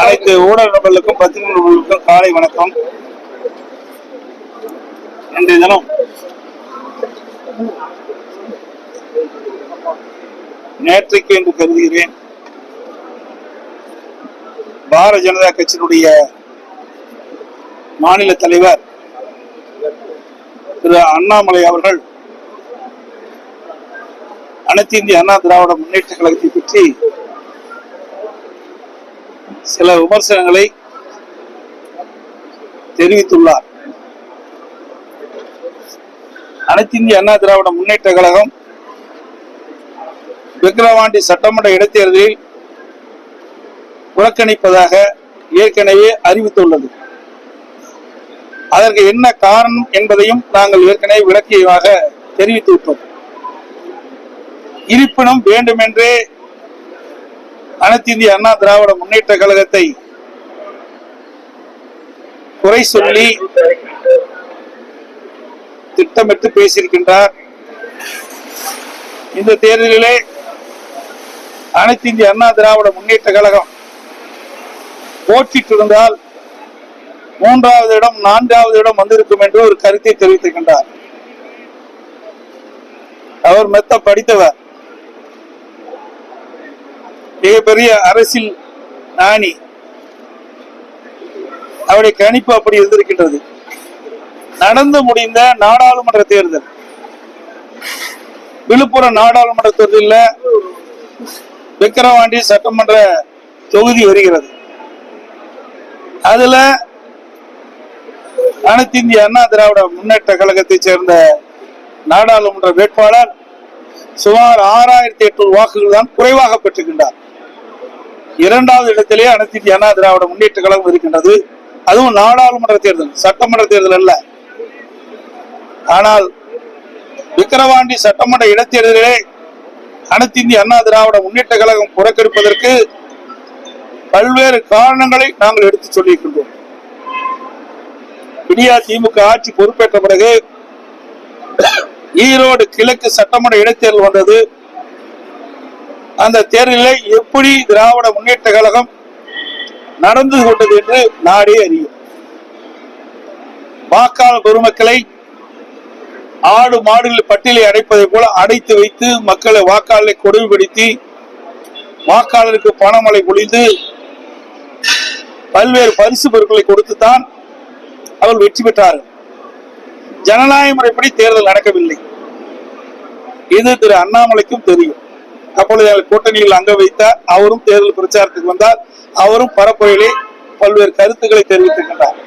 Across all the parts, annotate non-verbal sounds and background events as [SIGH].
அனைத்து ஊடக நபர்களுக்கும் பத்திரிகை நபர்களுக்கும் காலை வணக்கம். இன்றைய தினம் நேற்றைக்கு என்று கருதுகிறேன். பாரதிய ஜனதா கட்சியினுடைய மாநில தலைவர் திரு அண்ணாமலை அவர்கள் அனைத்து இந்திய அண்ணா திராவிட முன்னேற்ற கழகத்தை பற்றி சில விமர்சனங்களை தெரிவித்துள்ளார். அனைத்து இந்திய அண்ணா திராவிட முன்னேற்ற கழகம் விக்கிரவாண்டி சட்டமன்ற இடைத்தேர்தலில் புறக்கணிப்பதாக ஏற்கனவே அறிவித்துள்ளது. அதற்கு என்ன காரணம் என்பதையும் நாங்கள் ஏற்கனவே விளக்கியமாக தெரிவித்து விட்டோம். இருப்பினும் வேண்டுமென்றே அனைத்து இந்திய அண்ணா திராவிட முன்னேற்ற கழகத்தை குறை சொல்லி திட்டமிட்டு பேசியிருக்கின்றார். இந்த தேர்தலிலே அனைத்து இந்திய அண்ணா திராவிட முன்னேற்ற கழகம் போட்டிட்டிருந்தால் மூன்றாவது இடம் நான்காவது இடம் வந்திருக்கும் என்று ஒரு கருத்தை தெரிவித்திருக்கின்றார். அவர் மெத்த படித்தவர். மிகப்பெரிய அரசியல் ஞானி. அவருடைய கணிப்பு அப்படி இருந்திருக்கின்றது. நடந்து முடிந்த நாடாளுமன்ற தேர்தல். விழுப்புரம் நாடாளுமன்ற தேர்தலில் விக்கிரவாண்டி சட்டமன்ற தொகுதி வருகிறது. அதுல அனைத்து இந்திய அண்ணா திராவிட முன்னேற்ற கழகத்தைச் சேர்ந்த நாடாளுமன்ற வேட்பாளர் சுமார் ஆறாயிரத்தி எட்நூறு வாக்குகள் தான் குறைவாக பெற்றுகின்றார் இரண்டாவது இடத்திலே அனைத்து இந்திய அண்ணா திராவிட முன்னேற்ற கழகம் இருக்கின்றது. அதுவும் நாடாளுமன்ற தேர்தல் சட்டமன்ற தேர்தல் அல்ல. ஆனால் விக்கிரவாண்டி சட்டமன்ற இடைத்தேர்தலிலே அனைத்து இந்திய அண்ணா திராவிட முன்னேற்ற கழகம் புறக்கணிப்பதற்கு பல்வேறு காரணங்களை நாங்கள் எடுத்து சொல்லியிருக்கின்றோம். விடியா திமுக ஆட்சி பொறுப்பேற்ற பிறகு ஈரோடு கிழக்கு சட்டமன்ற இடைத்தேர்தல் வந்தது. அந்த தேர்தலில் எப்படி திராவிட முன்னேற்ற கழகம் நடந்து கொண்டது என்று நாடே அறியும். வாக்காளர் பெருமக்களை ஆடு மாடுகள் பட்டியலை அடைப்பதை போல அடைத்து வைத்து மக்களை வாக்காளரை கொடுமைப்படுத்தி வாக்காளருக்கு பணமழை பொழிந்து பல்வேறு பரிசு பொருட்களை கொடுத்துத்தான் அவர் வெற்றி பெற்றார்கள். ஜனநாயக முறைப்படி தேர்தல் நடக்கவில்லை. இது திரு அண்ணாமலைக்கும் தெரியும். அப்பொழுது அவர் கூட்டணியில் அங்க வைத்தார் அவரும் தேர்தல் பிரச்சாரத்துக்கு வந்தார். அவரும் பரப்புரையிலே பல்வேறு கருத்துக்களை தெரிவித்திருக்கின்றார்.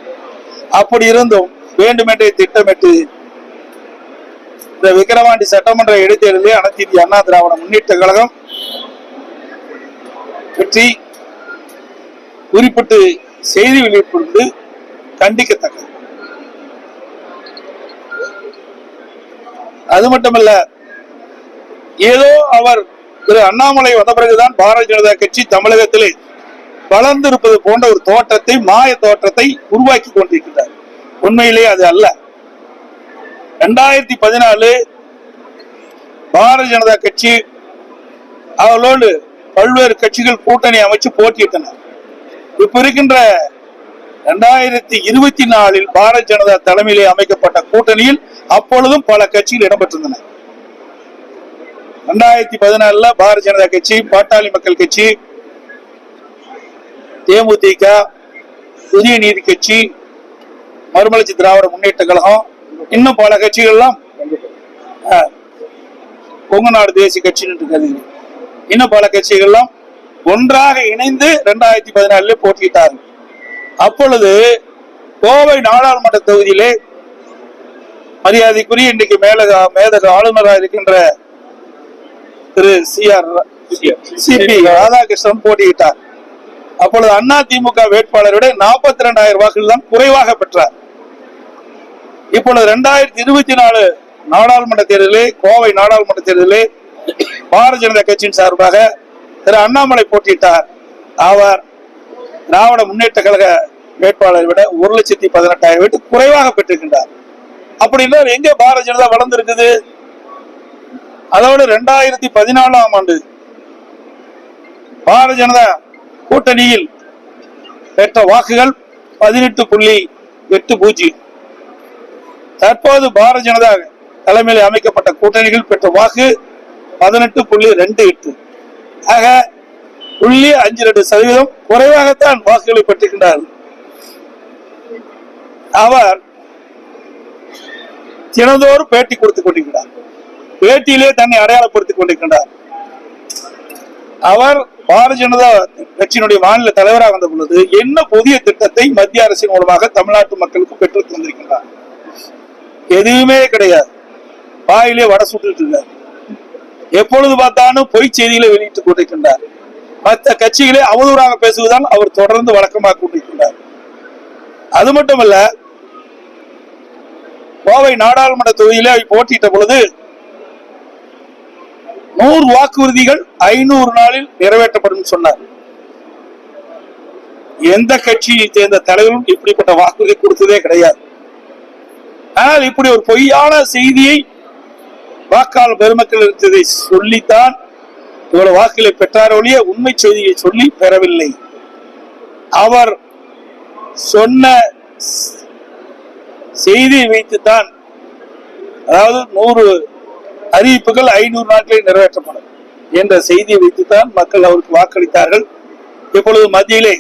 அப்படி இருந்தும் வேண்டுமென்றே திட்டமிட்டு இந்த விக்கிரவாண்டி சட்டமன்ற இடைத்தேர்தலில் அனைத்து இந்திய அண்ணா திராவிட முன்னேற்ற கழகம் பற்றி குறிப்பிட்டு செய்தி வெளியிட்டிருப்பது கண்டிக்கத்தக்கது. அது மட்டுமல்ல ஏதோ அவர் திரு அண்ணாமலை வந்த பிறகுதான் பாரதிய ஜனதா கட்சி தமிழகத்திலே வளர்ந்திருப்பது போன்ற ஒரு தோற்றத்தை மாய தோற்றத்தை உருவாக்கி கொண்டிருக்கிறார். உண்மையிலேயே அது அல்ல. ரெண்டாயிரத்தி பதினாலு பாரதிய ஜனதா கட்சி அவளோடு பல்வேறு கட்சிகள் கூட்டணி அமைச்சு போட்டியிட்டன இப்ப இருக்கின்ற இரண்டாயிரத்தி இருபத்தி நாலில் பாரதிய ஜனதா தலைமையிலே அமைக்கப்பட்ட கூட்டணியில் அப்பொழுதும் பல கட்சிகள் இடம்பெற்றிருந்தன. ரெண்டாயிரத்தி பதினாலுல பாரதிய ஜனதா கட்சி பாட்டாளி மக்கள் கட்சி தேமுதிக புதிய நீதி கட்சி மறுமலர்ச்சி திராவிட முன்னேற்ற கழகம் இன்னும் பல கட்சிகள்லாம் அஹ், கொங்கு நாடு தேசிய கட்சின்னு இருக்கிறது இன்னும் பல கட்சிகள்லாம் ஒன்றாக இணைந்து ரெண்டாயிரத்தி பதினாலுல போட்டியிட்டார்கள். அப்பொழுது கோவை நாடாளுமன்ற தொகுதியிலே மரியாதைக்குரிய இன்றைக்கு மேலக மேதக ஆளுநராக இருக்கின்ற திரு C R C P Radhakrishnan போட்டியிட்டார். அப்பொழுது அண்ணா திமுக வேட்பாளரை விட நாற்பத்தி ரெண்டாயிரம் வாக்குகள் தான் குறைவாக பெற்றார். இப்பொழுது ரெண்டாயிரத்தி இருபத்தி நாலு நாடாளுமன்ற தேர்தலில் கோவை நாடாளுமன்ற தேர்தலில் பாரதிய ஜனதா கட்சியின் சார்பாக திரு அண்ணாமலை போட்டியிட்டார். அவர் திராவிட முன்னேற்ற கழக வேட்பாளரை விட ஒரு லட்சத்தி பதினெட்டாயிரம் வீட்டு குறைவாக பெற்றிருக்கின்றார். அப்படின்னா எங்க பாரதிய ஜனதா வளர்ந்திருக்குது? அதோடு ரெண்டாயிரத்தி பதினாலாம் ஆண்டு பாரதிய ஜனதா கூட்டணியில் பெற்ற வாக்குகள் பதினெட்டு புள்ளி எட்டு பூஜ்ஜியம். தற்போது பாரதிய ஜனதா தலைமையில் அமைக்கப்பட்ட கூட்டணிகள் பெற்ற வாக்கு பதினெட்டு புள்ளி ரெண்டு எட்டு. ஆக புள்ளி அஞ்சு ரெண்டு சதவீதம் குறைவாகத்தான் வாக்குகளை பெற்றிருக்கின்றார் அவர் தினந்தோறும் பேட்டி கொடுத்துக் கொண்டிருக்கிறார். பேட்டியிலே தன்னை அடையாளப்படுத்திக் கொண்டிருக்கின்றார். அவர் பாரதிய ஜனதா கட்சியினுடைய மாநில தலைவராக வந்த பொழுது என்ன புதிய திட்டத்தை மத்திய அரசின் மூலமாக தமிழ்நாட்டு மக்களுக்கு பெற்று தந்திருக்கின்றார்? எதுவுமே கிடையாது. வாயிலே வட சுட்டு எப்பொழுது பார்த்தாலும் பொய் செய்திகளை வெளியிட்டுக் கொண்டிருக்கின்றார். மற்ற கட்சிகளே அவதூறாக பேசுவதால் அவர் தொடர்ந்து வழக்கமாக கொண்டிருக்கின்றார். அது மட்டுமல்ல கோவை நாடாளுமன்ற தொகுதியிலே போட்டியிட்ட பொழுது நூறு வாக்குறுதிகள் ஐநூறு நாளில் நிறைவேற்றப்படும் சொன்னார். எந்த கட்சியை சேர்ந்த தலைவரும் இப்படிப்பட்ட வாக்குறுதி கொடுத்ததே கிடையாது. ஆனால் இப்படி ஒரு பொய்யான செய்தியை வாக்காளர் பெருமக்கள் இருந்ததை சொல்லித்தான் இவ்வளவு வாக்குகளை பெற்றார் ஒழிய உண்மை செய்தியை சொல்லி பெறவில்லை. அவர் சொன்ன செய்தியை வைத்துத்தான் அதாவது நூறு அறிவிப்புகள் ஐநூறு நாட்களில் நிறைவேற்றப்படும். என்ற செய்தியை வைத்துத்தான் மக்கள் அவருக்கு வாக்களித்தார்கள். இப்பொழுது மத்தியிலே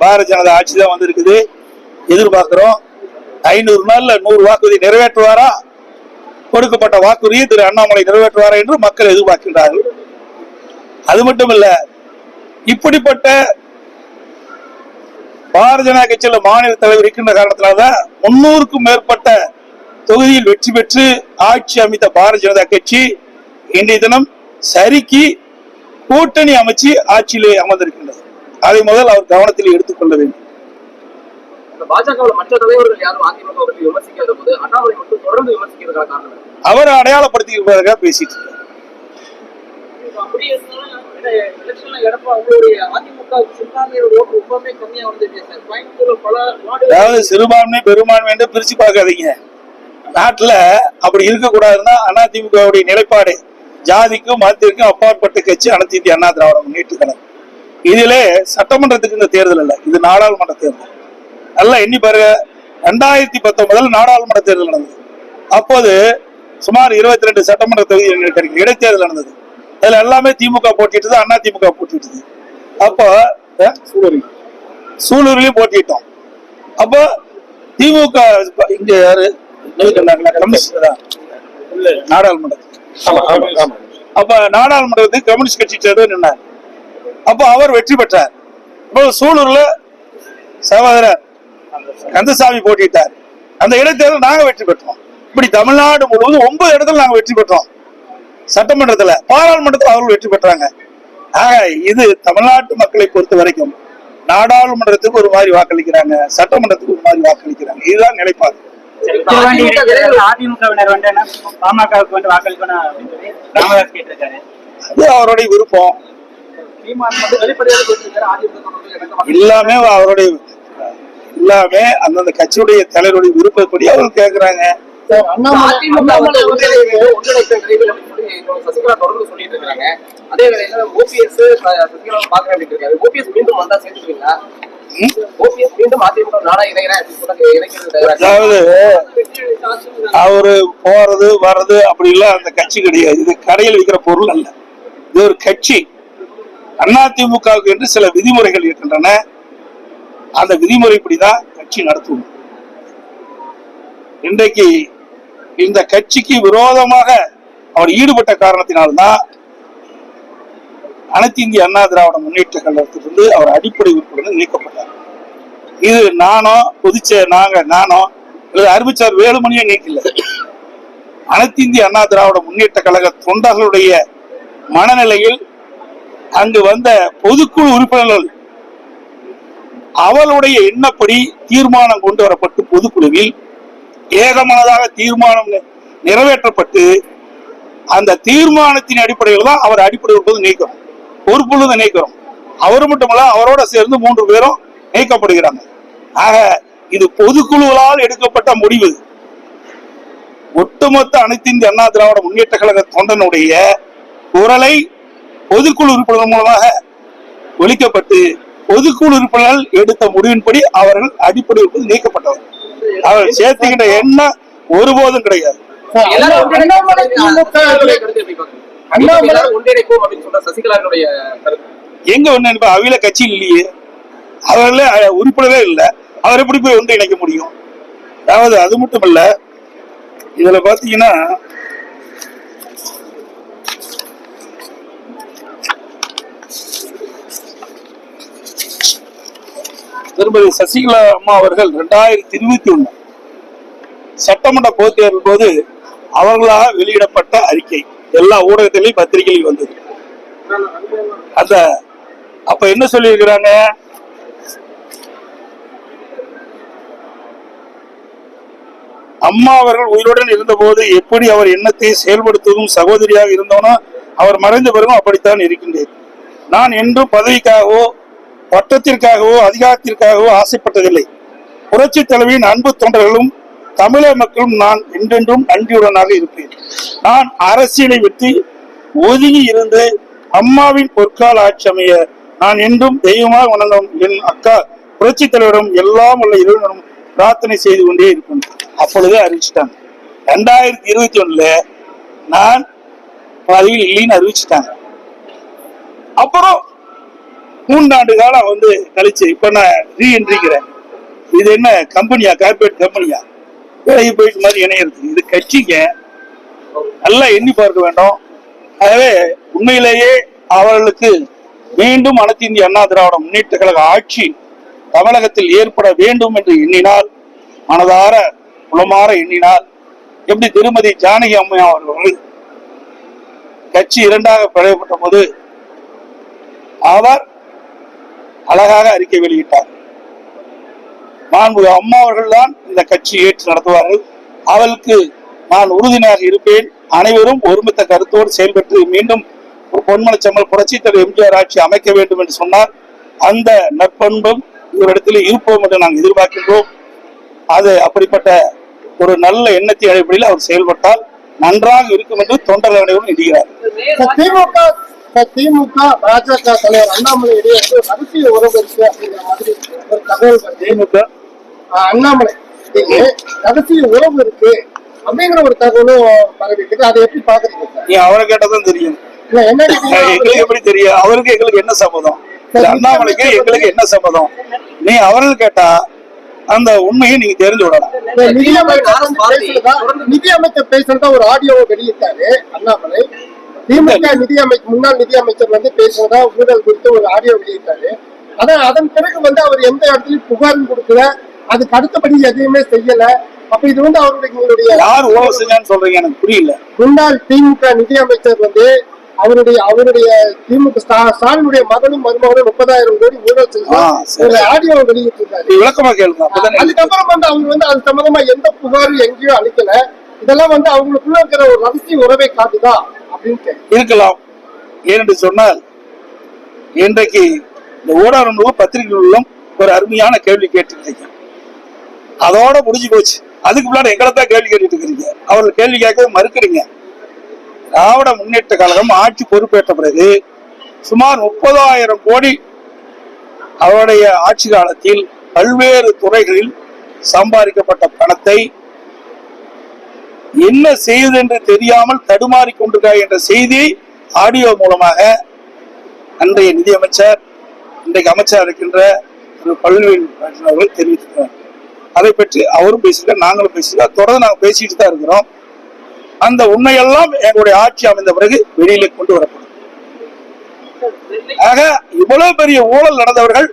பாரதிய ஜனதா ஆட்சி தான் வந்திருக்குது. எதிர்பார்க்கிறோம் ஐநூறு நாள்ல நூறு வாக்குறுதி நிறைவேற்றுவாரா? கொடுக்கப்பட்ட வாக்குறுதியை திரு அண்ணாமலை நிறைவேற்றுவாரா என்று மக்கள் எதிர்பார்க்கின்றார்கள். அது மட்டுமல்ல இப்படிப்பட்ட பாரதிய ஜனதா கட்சியில் மாநில தலைவர் இருக்கின்ற காரணத்தினால்தான் முன்னூறுக்கும் மேற்பட்ட தொகுதியில் வெற்றி பெற்று ஆட்சி அமைத்த பாரதிய ஜனதா கட்சி இன்றைய தினம் சரிக்கு கூட்டணி அமைச்சு ஆட்சியிலே அமர்ந்திருக்கின்றது. அதை முதல் அவர் கவனத்தில் எடுத்துக்கொள்ள வேண்டும்? அவர் அடையாளப்படுத்திக்கிறதுக்காக பேசிட்டு அதாவது சிறுபான்மை பெரும்பான்மை என்று பிரிச்சு பார்க்காதீங்க. நாட்டுல அப்படி இருக்கக்கூடாதுன்னா அதிமுகவுடைய நிலைப்பாடு ஜாதிக்கும் மதத்திற்கும் அப்பாற்பட்ட கட்சி அனைத்து அண்ணா திராவிட முன்னேற்ற கழகம். இதிலே சட்டமன்றத்துக்கு இந்த தேர்தல் இல்ல. இது நாடாளுமன்ற தேர்தல். நல்லா எண்ணி பாருங்க. ரெண்டாயிரத்தி பத்தொன்பதுல நாடாளுமன்ற தேர்தல் நடந்தது. அப்போது சுமார் இருபத்தி ரெண்டு சட்டமன்ற தொகுதி இடைத்தேர்தல் நடந்தது. அதுல எல்லாமே திமுக போட்டிட்டது அண்ணா திமுக போட்டிட்டது அப்போ அஹ், சூலூர்லயும் போட்டிட்டோம் அப்போ திமுக இங்க யாரு? நாடாளுமன்றத்துக்கு அப்ப நாடாளுமன்றத்துக்கு கம்யூனிஸ்ட் கட்சி சேர்ந்து நின்னார். அப்ப அவர் வெற்றி பெற்றார். இப்போ சூலூர்ல சகோதரர் கந்தசாமி போட்டிட்டார் அந்த இடைத்தேர்தல் நாங்க வெற்றி பெற்றோம். இப்படி தமிழ்நாடு முழுவதும் ஒன்பது இடத்துல நாங்க வெற்றி பெற்றோம். சட்டமன்றத்துல பாராளுமன்றத்துல அவர்கள் வெற்றி பெற்றாங்க. ஆக இது தமிழ்நாட்டு மக்களை பொறுத்த வரைக்கும் நாடாளுமன்றத்துக்கு ஒரு மாதிரி வாக்களிக்கிறாங்க சட்டமன்றத்துக்கு ஒரு மாதிரி வாக்களிக்கிறாங்க. இதுதான் நிலைப்பாடு. அதிமுகவினர் வந்து என்ன பாமகவுக்கு வந்து வாக்களிக்கணும் ராமதாஸ் கேட்டிருக்காரு. அது அவருடைய விருப்பம். எல்லாமே அவருடைய எல்லாமே அந்தந்த கட்சியுடைய தலைவருடைய விருப்பப்படி அவர் கேக்குறாங்க. அதே வேளையில ஓபிஎஸ் சசிகலா பாக்குறேன் ஓபிஎஸ் மீண்டும் வந்தா சேர்த்துக்கீங்களா அதாவது அவரு போறது வர்றது அப்படி எல்லாம் அந்த கட்சி கிடையாது. இது கடையில் விற்கிற பொருள் அல்ல. இது ஒரு கட்சி. அதிமுகவுக்கு என்று சில விதிமுறைகள் இருக்கின்றன. அந்த விதிமுறைப்படிதான் கட்சி நடத்துவோம் இன்றைக்கு இந்த கட்சிக்கு விரோதமாக அவர் ஈடுபட்ட காரணத்தினால்தான் அனைத்து இந்திய அண்ணா திராவிட முன்னேற்ற கழகத்திலிருந்து அவர் அடிப்படை உறுப்பினர் நீக்கப்பட்டார். இது நானோ புதுச்சே நாங்க நானோ அல்லது அறிவிச்சார் வேலுமணியை நீக்கல. அனைத்து இந்திய அண்ணா திராவிட முன்னேற்ற கழக தொண்டர்களுடைய மனநிலையில் அங்கு வந்த பொதுக்குழு உறுப்பினர்கள் அவளுடைய எண்ணப்படி தீர்மானம் கொண்டு வரப்பட்டு பொதுக்குழுவில் ஏகமனதாக தீர்மானம் நிறைவேற்றப்பட்டு அந்த தீர்மானத்தின் அடிப்படையில் தான் அவர் அடிப்படை உறுப்பினர் நீக்கிறோம் பொறுப்புள்ளதை நீக்கிறோம். அவர் மட்டுமல்ல அவரோட சேர்ந்து மூன்று பேரும் நீக்கப்படுகிறாங்க. ஆக இது பொதுக்குழுவால் எடுக்கப்பட்ட முடிவு. ஒட்டுமொத்த அனைத்து இந்திய அண்ணா திராவிட முன்னேற்ற கழக தொண்டனுடைய குரலை பொதுக்குழு உறுப்பினர் மூலமாக ஒழிக்கப்பட்டு பொதுக்குழு உறுப்பினர்கள் எடுத்த முடிவின்படி அவர்கள் அடிப்படை உறுப்பினர் நீக்கப்பட்டவர். அவர்கள் சேர்த்துக்கின்ற எண்ணம் ஒருபோதும் கிடையாது. அண்ணாமலை ஒன்றிணைப்போம் அப்படின்னு சொல்ற சசிகலாவினுடைய எங்க இப்ப அவையில கட்சியில் இல்லையே? அஹ், உறுப்பினரே இல்ல. அவர் எப்படி போய் ஒன்று இணைக்க முடியும்? அதாவது அது மட்டும் இல்ல இதுல பாத்தீங்கன்னா திருமதி சசிகலா அம்மா அவர்கள் ரெண்டாயிரத்தி இருபத்தி ஒண்ணு சட்டமன்ற பொதுத் தேர்தல் போது அவர்களாக வெளியிடப்பட்ட அறிக்கை. எல்லா ஊடகத்திலையும் பத்திரிகையில் வந்தது. அந்த அப்ப என்ன சொல்லியிருக்கிறாங்க? அம்மா அவர்கள் உயிருடன் இருந்தபோது எப்படி அவர் எண்ணத்தை செயல்படுத்துவதும் சகோதரியாக இருந்தோனோ அவர் மறைந்த பிறகும் அப்படித்தான் இருக்கின்றேன். நான் என்றும் பதவிக்காகவோ பட்டத்திற்காகவோ அதிகாரத்திற்காகவோ ஆசைப்பட்டதில்லை. புரட்சி தலைவியின் அன்பு தொண்டர்களும் தமிழக மக்களும் நான் என்றென்றும் நன்றியுடனாக இருப்பேன். நான் அரசியலை விட்டு ஒதுங்கி இருந்து அம்மாவின் பொற்கால ஆட்சி அமைய நான் என்றும் தெய்வமாக வணங்கும் என் அக்கா புரட்சி தலைவரும் எல்லாம் உள்ள இறைவனிடம் பிரார்த்தனை செய்து கொண்டே இருக்கும். அப்பொழுதே அறிவிச்சிட்டாங்க. ரெண்டாயிரத்தி இருபத்தி ஒண்ணுல நான் பதவியில் இல்லைன்னு அறிவிச்சிட்டாங்க. அப்புறம் மூன்றாண்டு காலம் வந்து கழிச்சு இப்ப நான் ரீஎன்ட்ரிக்கிறேன் இது என்ன கம்பெனியா கார்பரேட் கம்பெனியா வேலைக்கு போயிட்டு மாதிரி இணையிறது இது கட்சிங்க. நல்லா எண்ணி பார்க்க வேண்டும். ஆகவே உண்மையிலேயே அவர்களுக்கு மீண்டும் அனைத்து இந்திய அண்ணா திராவிட முன்னேற்ற கழக ஆட்சி தமிழகத்தில் ஏற்பட வேண்டும் என்று எண்ணினால் மனதார குளமாற எண்ணினால் எப்படி திருமதி ஜானகி அம்மையா அவர்கள் கட்சி இரண்டாக பிளவுபட்ட போது அவர் அழகாக அறிக்கை வெளியிட்டார். மாண்புக அம்மா அவர்கள் தான் இந்த கட்சி ஏற்று நடத்துவார்கள். அவளுக்கு நான் உறுதுணையாக இருப்பேன். அனைவரும் ஒருமித்த கருத்தோடு செயல்பட்டு மீண்டும் ஒரு பொன்மனச்சம்மல் புரட்சி தலைவர் எம்ஜிஆர் ஆட்சி அமைக்க வேண்டும் என்று சொன்னார் அந்த நற்பண்பும் இவரிடத்தில் இருப்போம் என்று நாங்கள் எதிர்பார்க்கின்றோம். அது அப்படிப்பட்ட ஒரு நல்ல எண்ணத்தின் அடிப்படையில் அவர் செயல்பட்டால் நன்றாக இருக்கும் என்று தொண்டர்கள் அனைவரும் எண்ணுகிறார். திமுக திமுக பாஜக தலைவர் அண்ணாமலை இடையே அரசியல் உறவு இருக்கு அப்படிங்கிற மாதிரி ஒரு தகவல் திமுக? அண்ணாமலை ரகசிய உறவு இருக்கு அப்படிங்கிற ஒரு தகவலும் பரவி இருக்குது அதை எப்படி பாக்குறீங்க நீ அவரை கேட்டதான் தெரியும். இல்ல என்ன [LAUGHS] எங்களுக்கு எப்படி தெரியும்? அவருக்கு எங்களுக்கு என்ன சம்மதம்? அண்ணாமலைக்கு எங்களுக்கு என்ன சம்மதம்? நீ அவர்கள் கேட்டா அந்த உண்மையை நீங்க தெரிஞ்சு விடலாம். நிதியமைச்சர் வந்து பேசுறதா? ஒரு ஆடியோவை வெளியிட்டாரு அண்ணாமலை. திமுக நிதியமைச்சர் முன்னாள் நிதியமைச்சர் வந்து பேசுறதா ஊழல் குறித்து ஒரு ஆடியோ வெளியிட்டாரு. ஆனா அதன் பிறகு வந்து அவர் எந்த இடத்துலயும் புகாரும் கொடுக்கல. அதுக்கு அடுத்தபடி எதையுமே செய்யல. அப்ப இது வந்து அவருடைய யார் ஊழல் செஞ்சான்னு சொல்றீங்க? எனக்கு புரியல. முன்னாள் திமுக நிதியமைச்சர் வந்து அவருடைய அவருடைய திமுக ஸ்டா- ஸ்டாலினுடைய மகனும் மருமகனும் முப்பதாயிரம் கோடி ஊழல். ஒரு ஆடியோ வெளியிட்டிருக்காரு. நீ விளக்கமா கேளுங்க அதுக்கப்புறம் வந்து அவங்க வந்து அது சம்பந்தமா எந்த புகாரும் எங்கேயும் அளிக்கல. இதெல்லாம் வந்து அவங்களுக்குள்ள இருக்கிற ஒரு ரகசிய உறவை காட்டுதா அப்படின்னு. இருக்கலாம். ஏனென்று சொன்னால் இன்றைக்கு இந்த ஊடகங்களும் பத்திரிகைகளிலும் ஒரு அருமையான கேள்வி கேட்டுருக்கீங்க. அதோட முடிஞ்சு போச்சு. அதுக்கு முன்னாடி எங்களை தான் கேள்வி கேட்டுட்டு இருக்கிறீங்க. அவர்கள் கேள்வி கேட்க மறுக்கிறீங்க. திராவிட முன்னேற்ற கழகம் ஆட்சி பொறுப்பேற்ற பிறகு சுமார் முப்பதாயிரம் கோடி அவருடைய ஆட்சி காலத்தில் பல்வேறு துறைகளில் சம்பாதிக்கப்பட்ட பணத்தை என்ன செய்யுது என்று தெரியாமல் தடுமாறி கொண்டிருக்கிறார் என்ற செய்தி ஆடியோ மூலமாக அன்றைய நிதியமைச்சர் இன்றைக்கு அமைச்சர் இருக்கின்ற திரு பல்வேறு அவர்கள் தெரிவித்திருக்கிறார். அதை பற்றி அவரும் பேசியிருக்கார் நாங்களும் பேசியிருக்கோம். தொடர்ந்து நாங்கள் பேசிட்டு தான் இருக்கிறோம். அந்த உண்மையெல்லாம் எங்களுடைய ஆட்சி அமைந்த பிறகு வெளியிலே கொண்டு வரப்படும். ஆக இவ்வளவு பெரிய ஊழல் நடந்தவர்கள்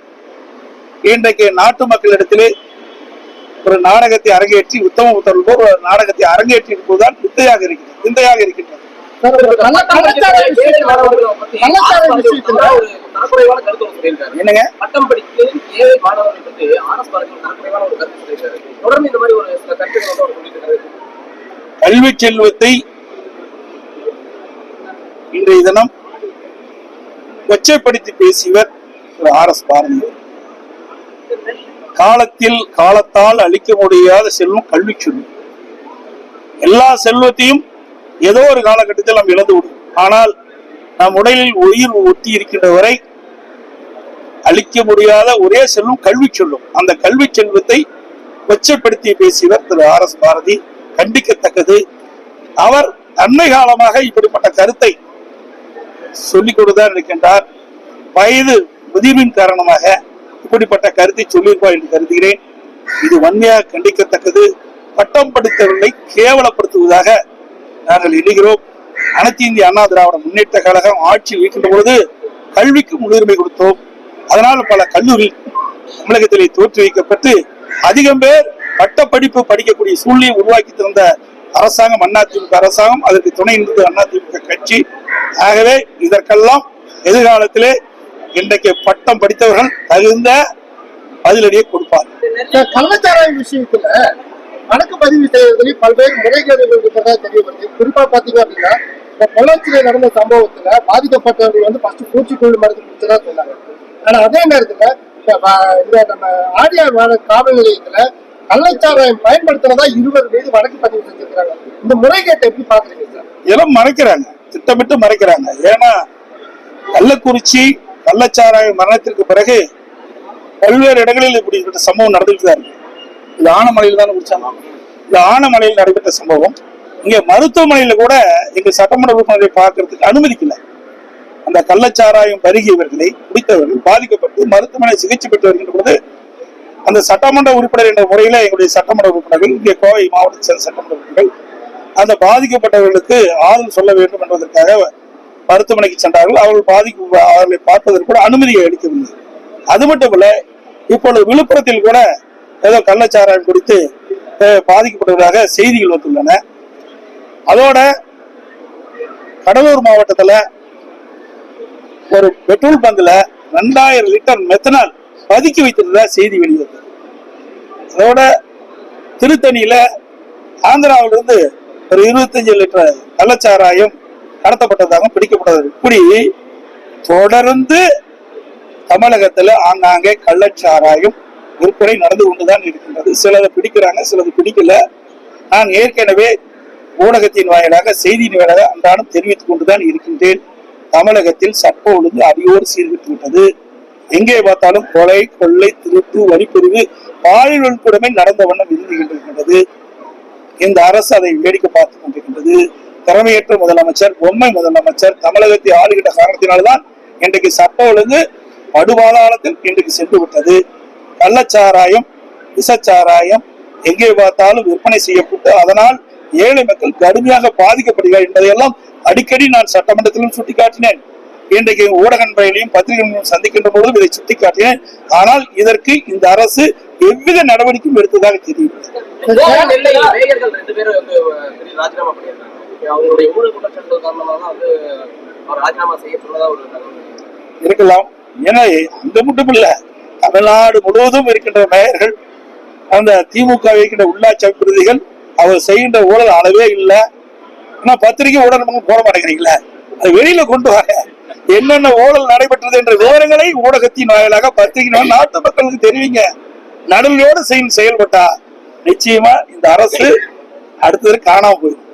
இன்றைக்கு நாட்டு மக்களிடத்திலே ஒரு நாடகத்தை அரங்கேற்றி உத்தம உத்தரவு போல் ஒரு நாடகத்தை அரங்கேற்றி இருப்பதுதான் வித்தையாக இருக்கின்றது விந்தையாக இருக்கின்றது. தரக்குறைவான கருத்து சொல்லியிருக்காரு. என்னங்க? பட்டம் படித்து ஏழை மாணவர்களை பற்றி ஆனஸ் பாரதியும் தரக்குறைவான ஒரு கருத்து சொல்லியிருக்காரு. தொடர்ந்து இந்த மாதிரி ஒரு சில கருத்துக்கள் வந்து அவர் சொல்லிட்டு இருக்காரு கல்வி செல்வத்தை இன்றைய தினம் கொச்சைப்படுத்தி பேசியவர் திரு ஆர் எஸ் பாரதி. காலத்தில் காலத்தால் அழிக்க முடியாத செல்வம் கல்வி செல்வம். எல்லா செல்வத்தையும் ஏதோ ஒரு காலகட்டத்தில் நாம் இழந்து விடும் ஆனால் நம் உடலில் உயிர் ஒட்டி இருக்கின்ற வரை அளிக்க முடியாத ஒரே செல்வம் கல்வி சொல்லும் அந்த கல்வி செல்வத்தை கொச்சப்படுத்தி பேசியவர் திரு ஆர் எஸ் பாரதி. கண்டிக்கத்தக்கது. அவர் அண்மை காலமாக இப்படிப்பட்ட கருத்தை சொல்லிக் கொண்டுதான் இருக்கின்றார். வயது முதிர்வின் காரணமாக இப்படிப்பட்ட கருத்தை சொல்லியிருப்பார் என்று கருதுகிறேன். இது வன்மையாக கண்டிக்கத்தக்கது. பட்டம் படித்தவர்களை கேவலப்படுத்துவதாக நாங்கள் எண்ணுகிறோம். அனைத்து இந்திய அண்ணா திராவிட முன்னேற்ற கழகம் ஆட்சியில் இருக்கின்ற பொழுது கல்விக்கு முன்னுரிமை கொடுத்தோம். அதனால் பல கல்லூரி தமிழகத்திலே தோற்றுவிக்கப்பட்டு அதிகம் பேர் பட்டப்படிப்பு படிக்கக்கூடிய சூழ்நிலையை உருவாக்கி தந்த அரசாங்கம் அதிமுக அரசாங்கம் அதற்கு துணை நின்றது அதிமுக கட்சி. ஆகவே இதற்கெல்லாம் எதிர்காலத்திலே இன்றைக்கு பட்டம் படித்தவர்கள் தகுந்த பதிலடியை கொடுப்பார் இந்த கள்ளச்சாராய விஷயத்துல வழக்கு பதிவு செய்வதில் பல்வேறு முறைகேடுகள் இருக்கிறதா தெரியப்படுது குறிப்பா பாத்தீங்க அப்படின்னா இந்த பொள்ளாச்சியில நடந்த சம்பவத்துல பாதிக்கப்பட்டவர்கள் வந்து ஃபர்ஸ்ட் பூச்சிக்கொல்லி மருந்து கொடுத்ததா சொன்னாங்க. ஆனா அதே நேரத்துல இந்த இந்த நம்ம ஆடியார் வாழ காவல் நிலையத்துல கள்ளச்சாராயம் பயன்படுத்துறதா இருவர் மீது வழக்கு பதிவு செஞ்சிருக்கிறாங்க. இந்த முறைகேட்டை எப்படி பாக்குறீங்க சார்? இதெல்லாம் மறைக்கிறாங்க. திட்டமிட்டு மறைக்கிறாங்க. ஏன்னா கள்ளக்குறிச்சி கள்ளச்சாராய மரணத்திற்கு பிறகு பல்வேறு இடங்களில் இப்படி சம்பவம் நடந்துட்டு தான் இருக்கு. இது ஆனமலையில் தானே குடிச்சாங்க இது ஆனமலையில் நடைபெற்ற சம்பவம் இங்க மருத்துவமனையில கூட எங்க சட்டமன்ற உறுப்பினரை பார்க்கறதுக்கு அனுமதிக்கல. அந்த கள்ளச்சாராயம் பருகியவர்களை குடித்தவர்கள் பாதிக்கப்பட்டு மருத்துவமனை சிகிச்சை பெற்று வருகின்ற அந்த சட்டமன்ற உறுப்பினர் என்ற முறையில எங்களுடைய சட்டமன்ற உறுப்பினர்கள் இங்கே கோவை மாவட்டத்தை சேர்ந்த சட்டமன்ற உறுப்பினர்கள் அந்த பாதிக்கப்பட்டவர்களுக்கு ஆறுதல் சொல்ல வேண்டும் என்பதற்காக மருத்துவமனைக்கு சென்றார்கள். அவர்கள் பாதிப்பு அவர்களை பார்ப்பதற்கு கூட அனுமதியை அளிக்கவில்லை. அது மட்டும் இல்ல இப்பொழுது விழுப்புரத்தில் கூட ஏதோ கள்ளச்சாராயம் குடித்து அஹ், பாதிக்கப்பட்டவர்களாக செய்திகள் வந்துள்ளன. அதோட கடலூர் மாவட்டத்தில் ஒரு பெட்ரோல் பங்கில் ரெண்டாயிரம் லிட்டர் மெத்தனால் பதுக்கி வைத்திருந்ததா செய்தி வெளிவந்தது. அதோட திருத்தணியில ஆந்திராவிலிருந்து ஒரு இருபத்தஞ்சு லிட்டர் கள்ளச்சாராயம் கடத்தப்பட்டதாக பிடிக்கப்பட்டது. இப்படி தொடர்ந்து தமிழகத்துல ஆங்காங்கே கள்ளச்சாராயம் விற்பனை நடந்து கொண்டுதான் இருக்கின்றது. சிலதை பிடிக்கிறாங்க சிலது பிடிக்கல. நான் ஏற்கனவே ஊடகத்தின் வாயிலாக செய்தியின் வாயிலாக அன்றாடம் தெரிவித்துக் கொண்டுதான் இருக்கின்றேன். தமிழகத்தில் சட்ட ஒழுங்கு அடியோடு சீர்கிட்டு விட்டது. எங்கே பார்த்தாலும் கொலை கொள்ளை திருட்டு வரிப்பிரிவு பாலியல் வன்கொடுமை நடந்த வண்ணம் இருந்து கொண்டிருக்கின்றது. இந்த அரசு அதை வேடிக்கை பார்த்துக் கொண்டிருக்கின்றது. திறமையற்ற முதலமைச்சர் பொம்மை முதலமைச்சர் தமிழகத்தை ஆளுகின்ற காரணத்தினால்தான் இன்றைக்கு சட்ட ஒழுங்கு படுபாதாளத்தில் இன்றைக்கு சென்று விட்டது. கள்ளச்சாராயம் விஷச்சாராயம் எங்கே பார்த்தாலும் விற்பனை செய்யப்பட்டு அதனால் ஏழை மக்கள் கடுமையாக பாதிக்கப்படுகிறார் என்பதையெல்லாம் அடிக்கடி நான் சட்டமன்றத்திலும் சுட்டிக்காட்டினேன். இன்றைக்கு ஊடக நண்பர்களையும் பத்திரிகைகளையும் சந்திக்கின்ற பொழுதும் இதை சுட்டிக்காட்டினேன். ஆனால் இதற்கு இந்த அரசு எவ்வித நடவடிக்கையும் எடுத்ததாக தகவல். இருக்கலாம். ஏன்னா அங்க மட்டும் இல்ல தமிழ்நாடு முழுவதும் இருக்கின்ற மேயர்கள் அந்த திமுக இருக்கின்ற உள்ளாட்சி பிரதிகள் அவர் செய்கின்ற ஊழல் அளவே இல்லை. ஆனா பத்திரிகை ஊடகம் போட மாட்டேங்கிறீங்களா? அது வெளியில கொண்டு வாங்க. என்னென்ன ஊழல் நடைபெற்றது என்ற விவரங்களை ஊடகத்தின் வாயிலாக பத்திரிகை நாட்டு மக்களுக்கு தெரிவிங்க. நடுநிலையோடு செயல் செயல்பட்டா நிச்சயமா இந்த அரசு அடுத்தது காணாம போயிடும்.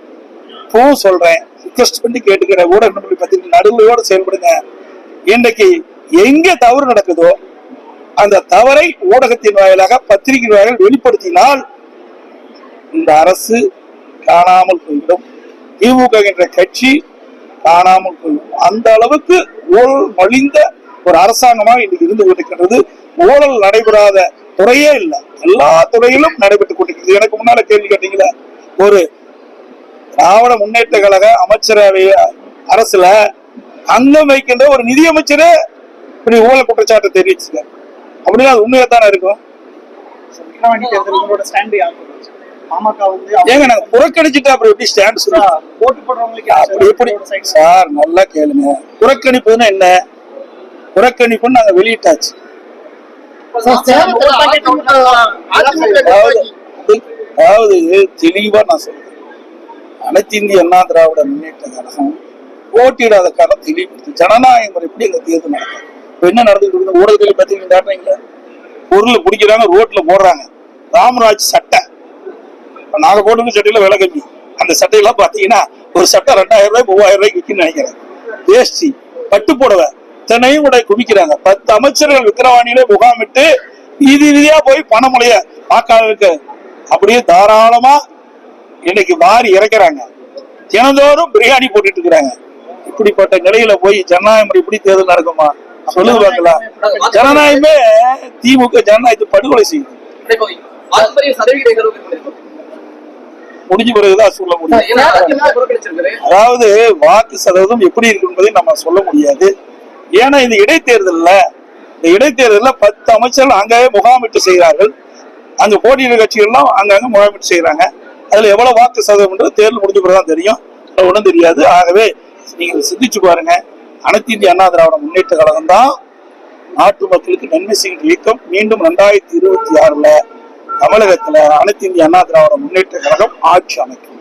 இப்பவும் சொல்றேன். ரிக்வஸ்ட் பண்ணி கேட்டுக்கிற ஊடக பத்திரிகை நடுநிலையோடு செயல்படுங்க. இன்றைக்கு எங்க தவறு நடக்குதோ அந்த தவறை ஊடகத்தின் வாயிலாக பத்திரிகை வாயிலாக வெளிப்படுத்தினால் இந்த அரசு காணாமல் போய்விடும். திமுக என்ற கட்சி காணாமல் போய்விடும். அந்த அளவுக்கு ஊழல் மலிந்த ஒரு அரசாங்கமாக இன்னைக்கு இருந்து கொண்டிருக்கின்றது. ஊழல் நடைபெறாத துறையே இல்லை. எல்லா துறையிலும் நடைபெற்றுக் கொண்டிருக்கிறது. எனக்கு முன்னால கேள்வி கேட்டீங்களா ஒரு திராவிட முன்னேற்ற கழக அமைச்சரவை அரசுல அங்கம் வைக்கின்ற ஒரு நிதியமைச்சரே இப்படி ஊழல் குற்றச்சாட்டு தெரிவிச்சிருக்காரு. அப்படின்னா அது உண்மையா தானே இருக்கும்? ஏங்க நாங்க புறக்கணிச்சுட்டு அப்புறம் எப்படி ஸ்டாண்ட் ஓட்டு போடுறவங்களுக்கு அப்படி எப்படி? சார் நல்லா கேளுங்க. புறக்கணிப்புன்னா என்ன? புறக்கணிப்புன்னு நாங்க வெளியிட்டாச்சு. அதாவது தெளிவா நான் சொல்றேன். அனைத்து இந்திய அண்ணா திராவிட முன்னேற்ற கழகம் போட்டியிடாத காரணம் தெளிவுபடுத்து ஜனநாயக முறைப்படி எங்க தேர்தல் நடக்கும்? இப்ப என்ன நடந்துட்டு இருக்கு ஊடகத்தில் பார்த்தீங்கன்னா காட்டுறீங்களா பொருள் பிடிக்கிறாங்க ரோட்ல போடுறாங்க. ராமராஜ் சட்டை. நாங்க போட்டுக்க சட்டையில விலை கம்மி. அந்த சட்டையெல்லாம் பாத்தீங்கன்னா ஒரு சட்டை ரெண்டாயிரம் ரூபாய் மூவாயிரம் ரூபாய்க்கு விற்குன்னு நினைக்கிறேன். வேஷ்டி பட்டு புடவை. அத்தனையும் கூட குவிக்கிறாங்க. பத்து அமைச்சர்கள் விக்கிரவாணியில முகாமிட்டு வீதி வீதியா போய் பணமுலைய வாக்காளருக்கு அப்படியே தாராளமா இன்னைக்கு வாரி இறக்குறாங்க. தினந்தோறும் பிரியாணி போட்டுட்டு இருக்கிறாங்க. இப்படிப்பட்ட நிலையில போய் ஜனநாயகம் இப்படி தேர்தல் நடக்குமா? சொல்லுங்க பார்க்கலாம் ஜனநாயகமே திமுக ஜனநாயகத்தை படுகொலை செய்யுது. முடிஞ்ச பிறகுதான் சொல்ல முடியும். அதாவது வாக்கு சதவீதம் எப்படி இருக்கு என்பதை நம்ம சொல்ல முடியாது. ஏன்னா இந்த இடைத்தேர்தல்ல இந்த இடைத்தேர்தல்ல பத்து அமைச்சர்கள் அங்கங்கே முகாமிட்டு செய்கிறார்கள். அங்க போட்டியிட கட்சிகள்லாம் அங்கங்க முகாமிட்டு செய்யறாங்க அதுல எவ்வளவு வாக்கு சதவீதம் தேர்தல் முடிஞ்ச பிறகுதான் தெரியும். ஒண்ணும் தெரியாது. ஆகவே நீங்க சிந்திச்சு பாருங்க. அனைத்து இந்திய அண்ணா திராவிட முன்னேற்ற கழகம் தான் நாட்டு மக்களுக்கு நன்மை செய்கின்ற இயக்கம். மீண்டும் ரெண்டாயிரத்தி இருபத்தி ஆறுல தமிழகத்துல அனைத்து இந்திய அண்ணா திராவிட முன்னேற்ற கழகம் ஆட்சி அமைக்கும்.